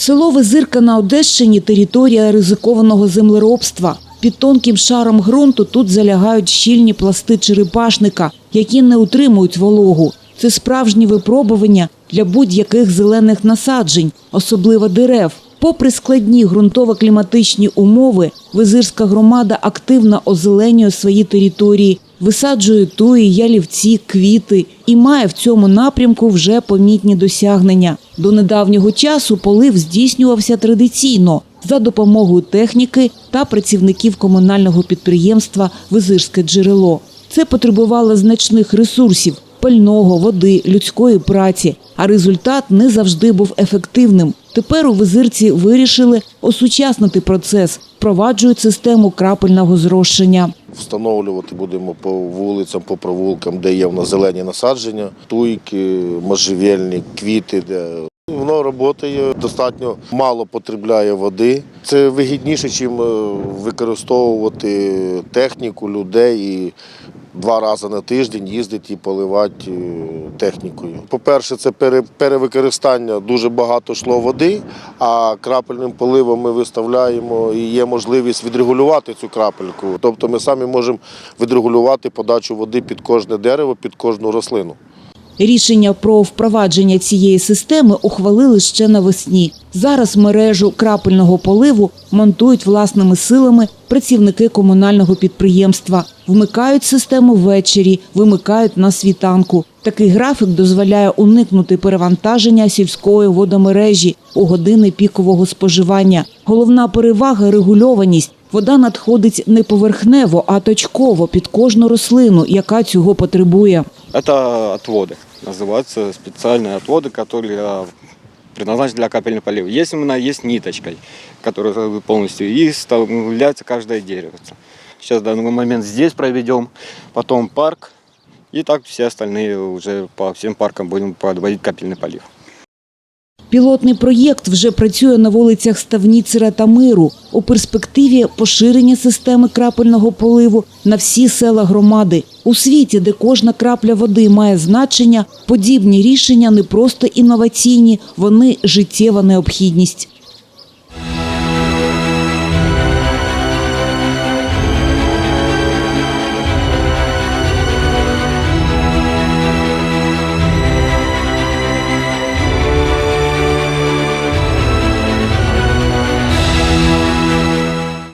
Село Визирка на Одещині – територія ризикованого землеробства. Під тонким шаром ґрунту тут залягають щільні пласти черепашника, які не утримують вологу. Це справжні випробування для будь-яких зелених насаджень, особливо дерев. Попри складні ґрунтово-кліматичні умови, Визирська громада активно озеленює свої території, висаджує туї, ялівці, квіти і має в цьому напрямку вже помітні досягнення. До недавнього часу полив здійснювався традиційно за допомогою техніки та працівників комунального підприємства Визирське джерело. Це потребувало значних ресурсів пального, води, людської праці, а результат не завжди був ефективним. Тепер у визирці вирішили осучаснити процес, впроваджують систему крапельного зрощення. Встановлювати будемо по вулицям, по провулкам, де є в нас зелені насадження, туйки, можжевельні, квіти. Де воно працює, достатньо мало потребляє води. Це вигідніше, ніж використовувати техніку людей і два рази на тиждень їздити і поливати е, технікою. По-перше, це пере- перевикористання дуже багато йшло води, а крапельним поливом ми виставляємо і є можливість відрегулювати цю крапельку. Тобто ми самі можемо відрегулювати подачу води під кожне дерево, під кожну рослину. Рішення про впровадження цієї системи ухвалили ще навесні. Зараз мережу крапельного поливу монтують власними силами працівники комунального підприємства. Вмикають систему ввечері, вимикають на світанку. Такий графік дозволяє уникнути перевантаження сільської водомережі у години пікового споживання. Головна перевага регульованість. Вода надходить не поверхнево, а точково під кожну рослину, яка цього потребує. Это отводы. Называются специальные отводы, которые а, предназначены для капельного полива. Есть именно есть ниточкой, которая полностью и вставляется каждое дерево. Сейчас в данный момент здесь проведем, потом парк, и так все остальные уже по всем паркам будем подводить капельный полив. Пілотний проєкт вже працює на вулицях Ставніцера та Миру. У перспективі поширення системи крапельного поливу на всі села громади. У світі, де кожна крапля води має значення, подібні рішення не просто інноваційні, вони життєва необхідність.